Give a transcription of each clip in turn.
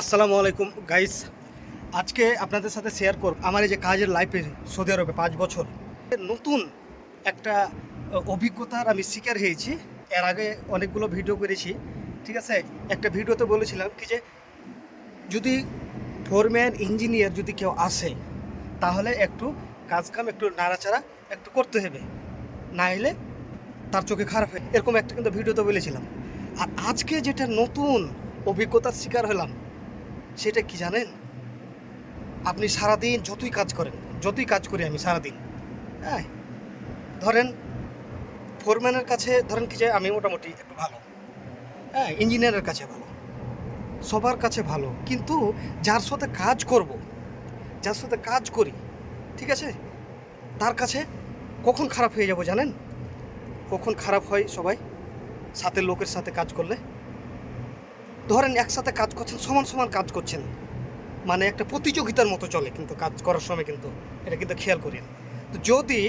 আসসালামু আলাইকুম গাইস আজকে আপনাদের সাথে শেয়ার করব আমার এই যে কাজের লাইফে সৌদি আরবে পাঁচ বছর। নতুন একটা অভিজ্ঞতার আমি শিকার হয়েছি। এর আগে অনেকগুলো ভিডিও করেছি, ঠিক আছে? একটা ভিডিওতে বলেছিলাম কি যে, যদি ফোরম্যান ইঞ্জিনিয়ার যদি কেউ আসে, তাহলে একটু কাজকাম, একটু নাড়াচাড়া, একটু করতে হবে। না হলে তার চোখে খারাপ হয় এরকম একটা কিন্তু ভিডিওতে বলেছিলাম। আর আজকে যেটা নতুন অভিজ্ঞতার শিকার হলাম, সেটা কি জানেন? আপনি সারাদিন যতই কাজ করেন, যতই কাজ করি আমি সারাদিন হ্যাঁ? ধরেন ফোরম্যানের কাছে ধরেন কি যে আমি মোটামুটি একটু ভালো হ্যাঁ? ইঞ্জিনিয়ারের কাছে ভালো, সবার কাছে ভালো। কিন্তু যার সাথে কাজ করব, যার সাথে কাজ করি, ঠিক আছে? তার কাছে কখন খারাপ হয়ে যাব জানেন? কখন খারাপ হয় সবাই? সাথে লোকের সাথে কাজ করলে? ধরেন একসাথে কাজ করছেন, সমান সমান কাজ করছেন। মানে একটা প্রতিযোগিতার মতো চলে কিন্তু কাজ করার সময় কিন্তু, এটা কিন্তু খেয়াল করেন তো যদি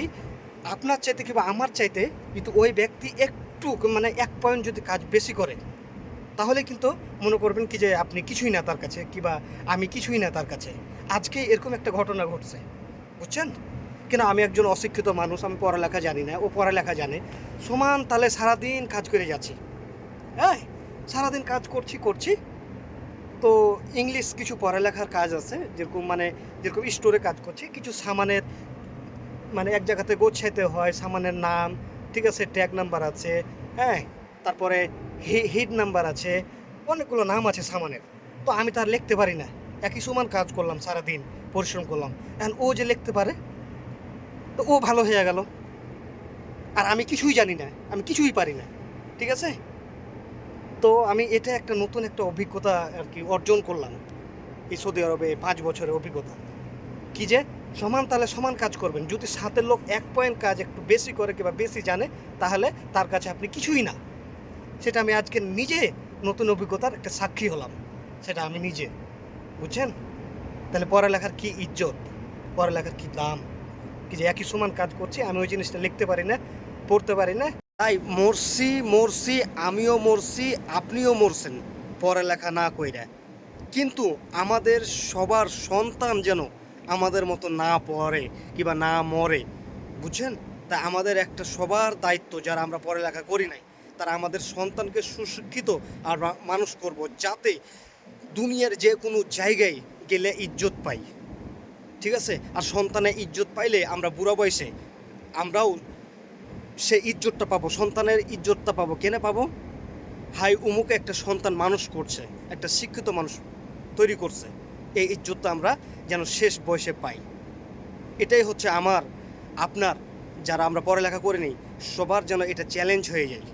আপনার চাইতে কিংবা আমার চাইতে কিন্তু ওই ব্যক্তি একটু মানে এক পয়েন্ট যদি কাজ বেশি করে, তাহলে কিন্তু মনে করবেন কি যে আপনি কিছুই না তার কাছে, কিংবা আমি কিছুই না তার কাছে। আজকে এরকম একটা ঘটনা ঘটছে, বুঝছেন? কেন আমি একজন অশিক্ষিত মানুষ, আমি পড়ালেখা জানি না, ও পড়ালেখা জানে। সমান তালে সারাদিন কাজ করে যাচ্ছি। হ্যাঁ সারাদিন কাজ করছি করছি। তো ইংলিশ কিছু পড়ালেখার কাজ আছে, যেরকম মানে যেরকম স্টোরে কাজ করছি। কিছু সামানের মানে এক জায়গাতে গোছাইতে হয়, সামানের নাম, ঠিক আছে, ট্যাগ নাম্বার আছে হ্যাঁ তারপরে হিট নাম্বার আছে, অনেকগুলো নাম আছে সামানের। তো আমি তার লিখতে পারি না। একই সমান কাজ করলাম সারাদিন, পরিশ্রম করলাম। এখন ও যে লিখতে পারে তো ও ভালো হয়ে গেল। আর আমি কিছুই জানি না, আমি কিছুই পারি না, ঠিক আছে? তো আমি এটা একটা নতুন একটা অভিজ্ঞতা আর কি অর্জন করলাম এই সৌদি আরবে পাঁচ বছরের অভিজ্ঞতা। কি যে? সমান তাহলে সমান কাজ করবেন। যদি সাতের লোক এক পয়েন্ট কাজ একটু বেশি করে কিংবা বেশি জানে, তাহলে তার কাছে আপনি কিছুই না। সেটা আমি আজকে নিজে নতুন অভিজ্ঞতার একটা সাক্ষী হলাম। সেটা আমি নিজে, বুঝছেন? তাহলে পড়ালেখার কি ইজ্জত? পড়ালেখার কি দাম? যে একই সমান কাজ করছি, আমি ওই জিনিসটা লিখতে পারি না, পড়তে পারি না। তাই মরছি মরছি, আমিও মরছি, আপনিও মরছেন, পড়ালেখা না কইরা। কিন্তু আমাদের সবার সন্তান যেন আমাদের মতো না পড়ে কিংবা না মরে, বুঝছেন? তা আমাদের একটা সবার দায়িত্ব, যারা আমরা পড়ালেখা করি নাই, তারা আমাদের সন্তানকে সুশিক্ষিত আর মানুষ করব যাতে দুনিয়ার যে কোনো জায়গায় গেলে ইজ্জত পাই। ঠিক আছে? আর সন্তানে ইজ্জত পাইলে আমরা বুড়া বয়সে আমরাও সে ইজ্জতটা পাবো, সন্তানের ইজ্জতটা পাবো। কেনে পাবো? হাই, উমুকে একটা সন্তান মানুষ করছে, একটা শিক্ষিত মানুষ তৈরি করছে। এই ইজ্জতটা আমরা যেন শেষ বয়সে পাই। এটাই হচ্ছে আমার, আপনার, যারা আমরা পড়ালেখা করিনি, সবার যেন এটা চ্যালেঞ্জ হয়ে যায়।